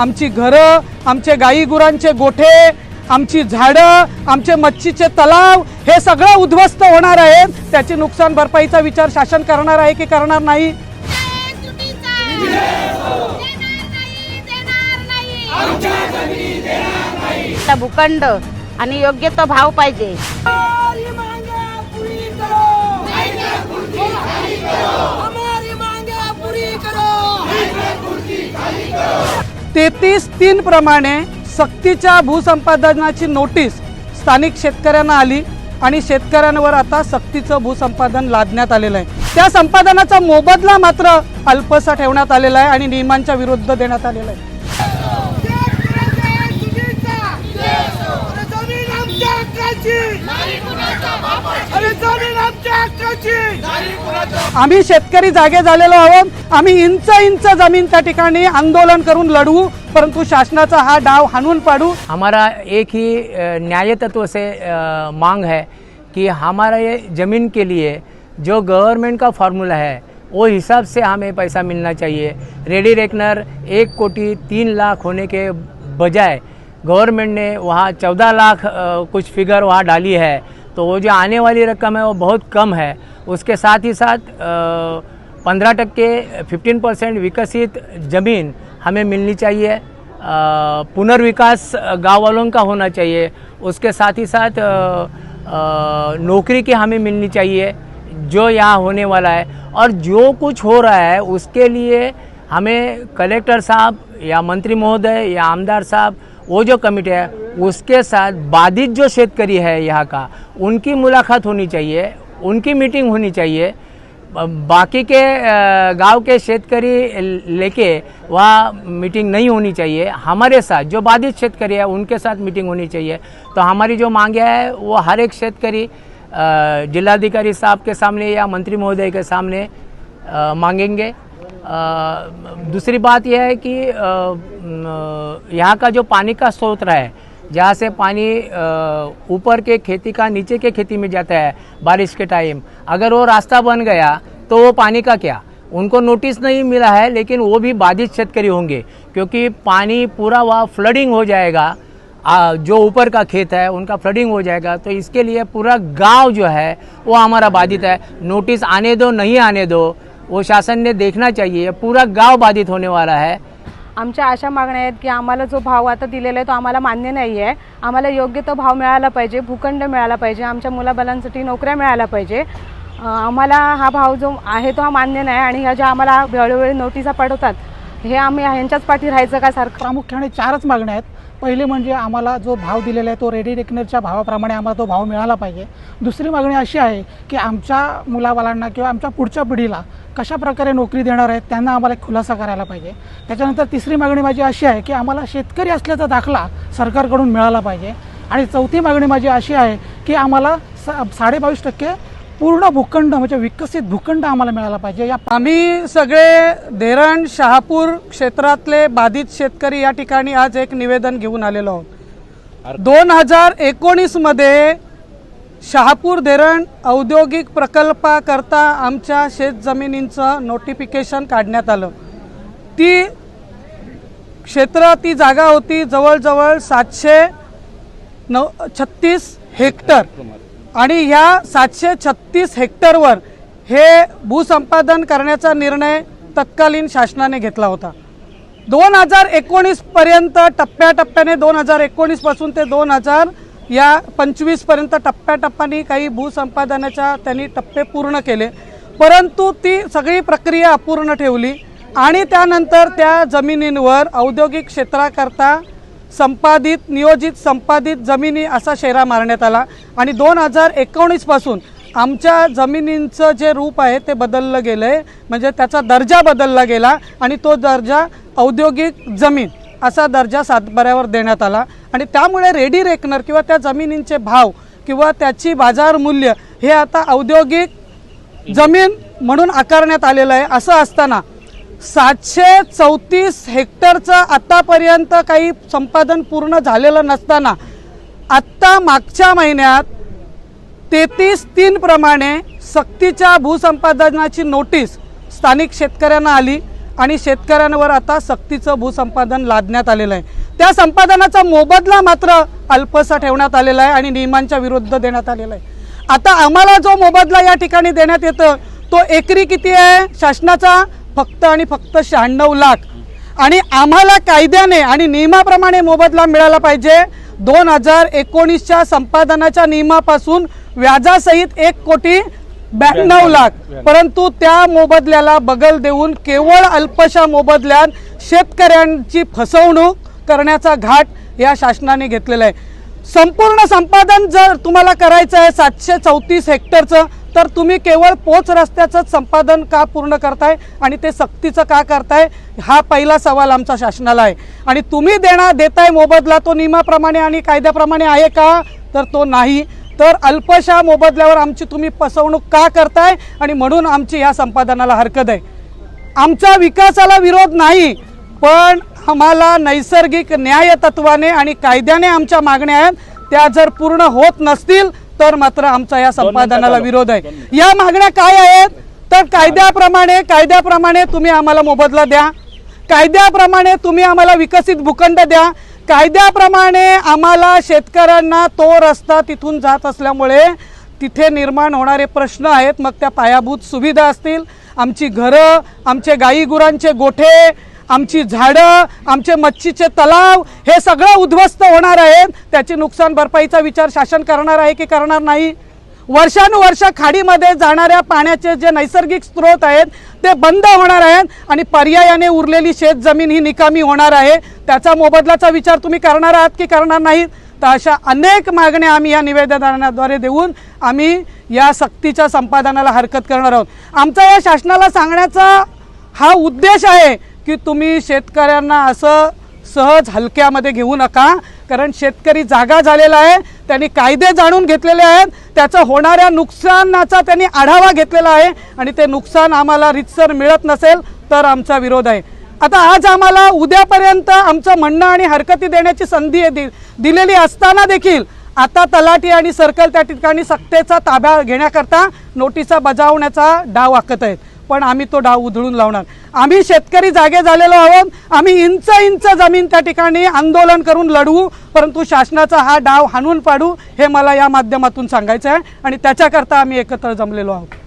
आमची घरं आमचे गाई गुरांचे गोठे आमची झाडं आमचे मच्छीचे तलाव हे सगळं उद्ध्वस्त होणार आहे. त्याची नुकसान भरपाईचा विचार शासन करणार आहे की करणार नाही? भूखंड आणि योग्य तो भाव पाहिजे. तेहतीस तीन प्रमाणे सक्तीच्या भूसंपादनाची नोटीस स्थानिक शेतकऱ्यांना आली आणि शेतकऱ्यांवर आता सक्तीचं भूसंपादन लादण्यात आलेलं आहे. त्या संपादनाचा मोबदला मात्र अल्पसा ठेवण्यात आलेला आहे आणि नियमांच्या विरुद्ध देण्यात आलेला आहे अरे जमीन आमच्या हक्काची अरे जमीन आमच्या हक्काची. आम्ही शेतकरी जागे झालेलो आहोत. आम्ही इंच इंच जमीन त्या ठिकाणी आंदोलन करून लढवू परंतु शासनाचा हा डाव हाणून पाडू. हमारा एक ही न्याय तत्व से मांग है कि हमारा ये ज़मीन के लिए जो गवर्नमेंट का फार्मूला है वो हिसाब से हमें पैसा मिलना चाहिए। रेडी रेकनर एक कोटी तीन लाख होने के बजाय गवर्नमेंट ने वहाँ चौदह लाख कुछ फिगर वहाँ डाली है। तो वो जो आने वाली रकम है वो बहुत कम है। उसके साथ ही साथ पंद्रह टक्के, फिफ्टीन परसेंट विकसित ज़मीन हमें मिलनी चाहिए। पुनर्विकास गाँव वालों का होना चाहिए। उसके साथ ही साथ नौकरी की हमें मिलनी चाहिए, जो यहाँ होने वाला है। और जो कुछ हो रहा है, उसके लिए हमें कलेक्टर साहब या मंत्री महोदय या आमदार साहब वो जो कमिटी है, उसके साथ बाधित जो शेतकरी है यहाँ का, उनकी मुलाकात होनी चाहिए, उनकी मीटिंग होनी चाहिए। बाकी के गाँव के शेतकरी लेके वहाँ मीटिंग नहीं होनी चाहिए। हमारे साथ जो बाधित शेतकरी है, उनके साथ मीटिंग होनी चाहिए। तो हमारी जो मांगे है, वो हर एक शेतकरी जिलाधिकारी साहब के सामने या मंत्री महोदय के सामने मांगेंगे। दूसरी बात यह है कि यहाँ का जो पानी का स्रोत है, जहाँ से पानी ऊपर के खेती का, नीचे के खेती में जाता है, बारिश के टाइम अगर वो रास्ता बन गया तो वो पानी का क्या? उनको नोटिस नहीं मिला है, लेकिन वो भी बाधित शेतकरी होंगे, क्योंकि पानी पूरा वहाँ फ्लडिंग हो जाएगा जो ऊपर का खेत है, उनका फ्लडिंग हो जाएगा तो इसके लिए पूरा गाँव जो है, वो हमारा बाधित है। नोटिस आने दो, नहीं आने दो वो शासन ने देखना चाहिए। पूरा गांव बाधित होने वाला है। आमच्या अशा मागण्या आहेत की आम्हाला जो भाव आता दिलेला आहे तो आम्हाला मान्य नाही आहे. आम्हाला योग्य तो भाव मिळाला पाहिजे भूखंड मिळाला पाहिजे आमच्या मुलाबालांसाठी नोकऱ्या मिळाल्या पाहिजे. आम्हाला हा भाव जो आहे तो हा मान्य नाही आणि ह्या ज्या आम्हाला वेळोवेळी नोटिसा पाठवतात हे आम्ही ह्यांच्याच पाठी राहायचं का सारखं? प्रामुख्याने चारच मागण्या आहेत. पहिले म्हणजे आम्हाला जो भाव दिलेला आहे तो रेडी रेकनरच्या भावाप्रमाणे आम्हाला तो भाव मिळाला पाहिजे. दुसरी मागणी अशी आहे की आमच्या मुलाबालांना किंवा आमच्या पुढच्या पिढीला कशा प्रकारे नोकरी देणार आहेत त्यांना आम्हाला एक खुलासा करायला पाहिजे. त्याच्यानंतर तिसरी मागणी माझी अशी आहे की आम्हाला शेतकरी असल्याचा दाखला सरकारकडून मिळाला पाहिजे. आणि चौथी मागणी माझी अशी आहे की आम्हाला सा साडेबावीस टक्के पूर्ण भूखंड म्हणजे विकसित भूखंड आम्हाला मिळाला पाहिजे. या आम्ही सगळे धरण शहापूर क्षेत्रातले बाधित शेतकरी या ठिकाणी आज एक निवेदन घेऊन आलेलो आहोत. दोन हजार एकोणीसमध्ये शहापूर धरण औद्योगिक प्रकल्पाकरता आमच्या शेतजमिनींचं नोटिफिकेशन काढण्यात आलं. ती क्षेत्र ती जागा होती जवळजवळ सातशे नऊ छत्तीस हेक्टर. आणि या सातशे छत्तीस हेक्टरवर हे भूसंपादन करण्याचा निर्णय तत्कालीन शासनाने घेतला होता. दोन हजार एकोणीसपर्यंत टप्प्याटप्प्याने दोन हजार एकोणीसपासून ते दोन हजार या पंचवीसपर्यंत टप्प्याटप्प्याने काही भूसंपादनाच्या त्यांनी टप्पे पूर्ण केले. परंतु ती सगळी प्रक्रिया अपूर्ण ठेवली आणि त्यानंतर त्या जमिनींवर औद्योगिक क्षेत्राकरता संपादित नियोजित संपादित जमिनी असा शेरा मारण्यात आला. आणि दोन हजार एकोणीसपासून आमच्या जमिनींचं जे रूप आहे ते बदललं गेलं आहे म्हणजे त्याचा दर्जा बदलला गेला आणि तो दर्जा औद्योगिक जमीन असा दर्जा सातबाऱ्यावर देण्यात आला. आणि त्यामुळे रेडी रेकनर किंवा त्या जमिनींचे भाव किंवा त्याची बाजार मूल्य हे आता औद्योगिक जमीन म्हणून आकारण्यात आलेलं आहे. असं असताना सातशे चौतीस हेक्टरचं आतापर्यंत काही संपादन पूर्ण झालेलं नसताना आत्ता मागच्या महिन्यात तेहतीस तीन प्रमाणे सक्तीच्या भूसंपादनाची नोटीस स्थानिक शेतकऱ्यांना आली आणि शेतकऱ्यांवर आता सक्तीचं भूसंपादन लादण्यात आलेलं आहे. त्या संपादनाचा मोबदला मात्र अल्पसा ठेवण्यात आलेला आहे आणि नियमांच्या विरुद्ध देण्यात आलेला आहे. आता आम्हाला जो मोबदला या ठिकाणी देण्यात येतं तो एकरी किती आहे? शासनाचा फक्त आणि फक्त शहाण्णव लाख. आणि आम्हाला कायद्याने आणि नियमाप्रमाणे मोबदला मिळाला पाहिजे. दोन हजार एकोणीसच्या संपादनाच्या नियमापासून व्याजासहित एक कोटी ब्याण्णव लाख. परंतु त्या मोबदल्याला बगल देऊन केवळ अल्पशा मोबदल्यात शेतकऱ्यांची फसवणूक करण्याचा घाट या शासनाने घेतलेला आहे. संपूर्ण संपादन जर तुम्हाला करायचं आहे सातशे चौतीस हेक्टरचं तर तुम्ही केवळ पोच रस्त्याचंच संपादन का पूर्ण करताय आणि ते सक्तीचं का करताय हा पहिला सवाल आमचा शासनाला आहे. आणि तुम्ही देणार देताय मोबदला तो नियमाप्रमाणे आणि कायद्याप्रमाणे आहे का? तर तो नाही. तर अल्पशा मोबदल्यावर आमची तुम्ही फसवणूक का करताय? आणि म्हणून आमची या संपादनाला हरकत आहे. आमचा विकासाला विरोध नाही पण आम्हाला नैसर्गिक न्याय तत्वाने आणि कायद्याने आमच्या मागण्या आहेत त्या जर पूर्ण होत नसतील तर मात्र आमचा या संपादनाला विरोध आहे. या मागण्या काय आहेत? तर कायद्याप्रमाणे कायद्याप्रमाणे तुम्ही आम्हाला मोबदला द्या. कायद्याप्रमाणे तुम्ही आम्हाला विकसित भूखंड द्या. कायद्याप्रमाणे आम्हाला शेतकऱ्यांना तो रस्ता तिथून जात असल्यामुळे तिथे निर्माण होणारे प्रश्न आहेत. मग त्या पायाभूत सुविधा असतील. आमची घरं आमचे गाई गुरांचे गोठे आमची झाडं आमचे मच्छीचे तलाव हे सगळं उद्ध्वस्त होणार आहेत त्याची नुकसान भरपाईचा विचार शासन करणार आहे की करणार नाही? वर्षानुवर्ष खाडीमध्ये जाणाऱ्या पाण्याचे जे नैसर्गिक स्रोत आहेत ते बंद होणार आहेत आणि पर्यायाने उरलेली शेत जमीन ही निकामी होणार आहे. त्याचा मोबदलाचा विचार तुम्ही करणार आहात की करणार नाहीत? तर अशा अनेक मागण्या आम्ही या निवेदनाद्वारे देऊन आम्ही या सक्तीच्या संपादनाला हरकत करणार आहोत. आमचा या शासनाला सांगण्याचा हा उद्देश आहे की तुम्ही शेतकऱ्यांना असं सहज हलक्यामध्ये घेऊ नका. कारण शेतकरी जागा झालेला आहे त्यांनी कायदे जाणून घेतलेले आहेत त्याचं होणाऱ्या नुकसानाचा त्यांनी आढावा घेतलेला आहे आणि ते नुकसान आम्हाला रितसर मिळत नसेल तर आमचा विरोध आहे. आता आज आम्हाला उद्यापर्यंत आमचं म्हणणं आणि हरकती देण्याची संधी दि दिलेली असताना देखील आता तलाठी आणि सर्कल त्या ठिकाणी सत्तेचा ताब्या घेण्याकरता नोटिसा बजावण्याचा डाव आखत आहेत. पण आम्ही तो डाव उधळून लावणार. आम्ही शेतकरी जागे झालेलो आहोत. आम्ही इंच इंच जमीन त्या ठिकाणी आंदोलन करून लढवू परंतु शासनाचा हा डाव हाणून पाडू हे मला या माध्यमातून सांगायचं आहे. आणि त्याच्याकरता आम्ही एकत्र जमलेलो आहोत.